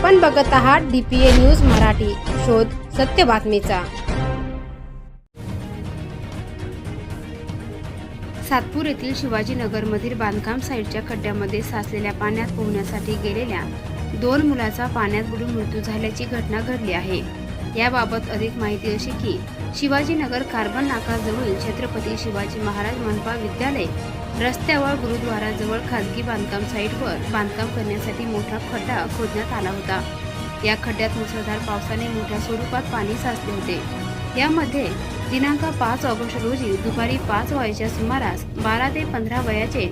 आपण बघत आहात डीपीए न्यूज मराठी. शोध सत्य बातमीचा. सातपूर येथील शिवाजीनगरमधील बांधकाम साईटच्या खड्ड्यामध्ये साचलेल्या पाण्यात पोहण्यासाठी गेलेल्या दोन मुलाचा पाण्यात बुडून मृत्यू झाल्याची घटना घडली आहे. याबाबत अधिक माहिती अशी की शिवाजीनगर कार्बन नाकाजवळील छत्रपती शिवाजी महाराज मनपा विद्यालय रस्त्यावर गुरुद्वाराजवळ खाजगी बांधकाम साईटवर बांधकाम करण्यासाठी मोठा खड्डा खोदण्यात आला होता. या खड्ड्यात मुसळधार पावसाने मोठ्या स्वरूपात पाणी साचले होते. यामध्ये दिनांक पाच ऑगस्ट रोजी दुपारी पाच वाजेच्या सुमारास बारा ते पंधरा वयाचे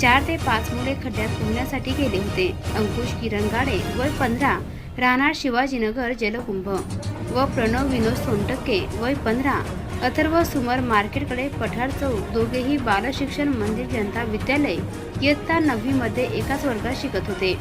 चार ते पाच मुले खड्ड्यात पोहण्यासाठी गेले होते. अंकुश किरण गाडे वय पंधरा राहणार शिवाजीनगर जलकुंभ व प्रणव विनोद सोनटक्के वय पंधरा अथर्व सुमर मार्केटकडे पठार चौक दोघेही बालशिक्षण मंदिर जनता विद्यालय इयत्ता नववीमध्ये एकाच वर्गात शिकत होते.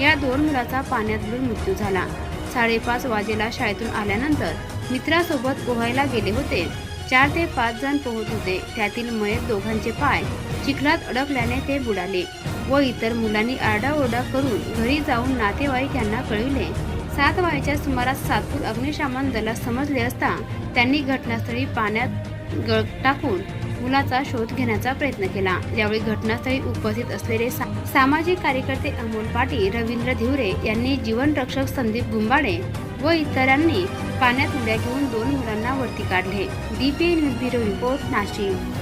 या दोन मुलाचा पाण्यात बुडून मृत्यू झाला. साडेपाच वाजेला शाळेतून आल्यानंतर मित्रासोबत पोहायला गेले होते. चार ते पाच जण पोहत होते. त्यातील मयत दोघांचे पाय चिखलात अडकल्याने ते बुडाले. व इतर मुलांनी आरडाओरडा करून घरी जाऊन नातेवाईक यांना कळविले. सात वाजेच्या सुमारास सातपूर अग्निशमन दलास समजले असता त्यांनी घटनास्थळी पाण्यात गळ टाकून मुलाचा शोध घेण्याचा प्रयत्न केला. यावेळी घटनास्थळी उपस्थित असलेले सा- सामाजिक कार्यकर्ते अमोल पाटील रवींद्र धिवरे यांनी जीवनरक्षक संदीप गुंबाडे व इतरांनी पाण्यात उड्या घेऊन दोन मुलांना वरती काढले. D P bureau report Nashik.